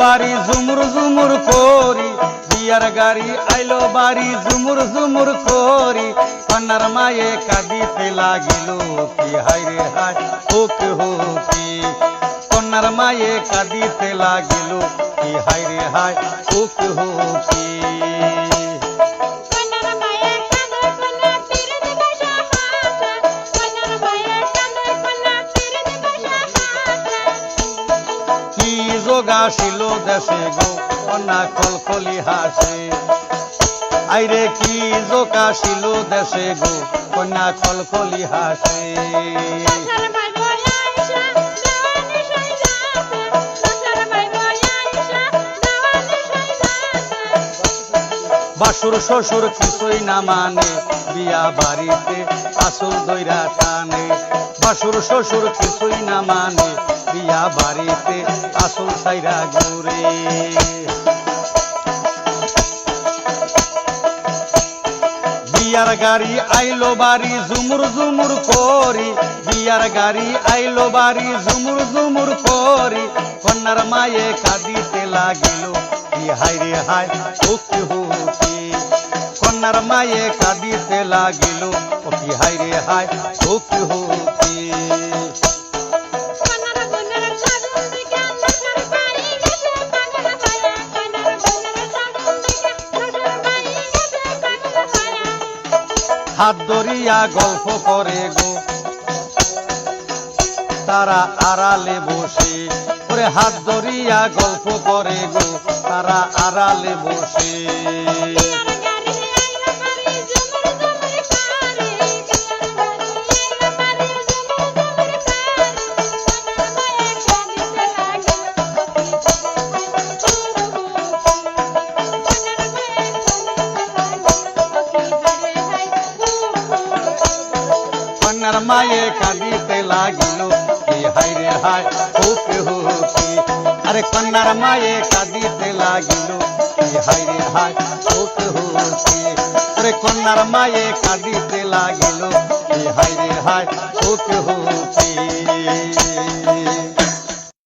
বাড়ি ঝুমুর ঝুমুর করি। বিয়ার গাড়ি আইলো বাড়ি ঝুমুর ঝুমুর করি। কন্যার মায়ে কাঁদিতে লাগিল, কি হাই রে হাই হুক, হুকি কন্যার মায়ে কাঁদিতে লাগিল, কি হাই রে হাই হুক, হুকি যোগাছিল দেশে গো কন্যা কলকলি হাসে। আইরে কি যোগাছিল দেশে গো কন্যা কলকলি হাসে। বাসুর শ্বশুর কিছুই না মানে বিয়া বাড়িতে আসল দইরা টানে। বাসুর শ্বশুর কিছুই না মানে বিয়া বাড়িতে আসল সাইরা ঘুরে বিয়ার গাড়ি আইলো বাড়ি ঝুমুর ঝুমুর করি, বিয়ার গাড়ি আইলো বাড়ি ঝুমুর ঝুমুর করি, কন্যার মায়ে কাঁদিতে লাগিল হাই রে হাই হুকি হুকি কন্যার মায়ে কাঁদিতে লাগিল হাই রে হাই হুকি হুকি হাত ধরিয়া গল্প করে গো। তারা আড়ালে বসে, ওরে হাত ধরিয়া গল্প করে গো। তারা আড়ালে বসে। কন্যার মায়ে কাঁদিতে লাগিল। কি হাই রে হাই হুকে হুকি আরে কন্যার মায়ে কাঁদিতে লাগিল। কি হাই রে হাই হুকে হুকি আরে কন্যার মায়ে কাঁদিতে লাগিল। কি হাই রে হাই হুকে হুকি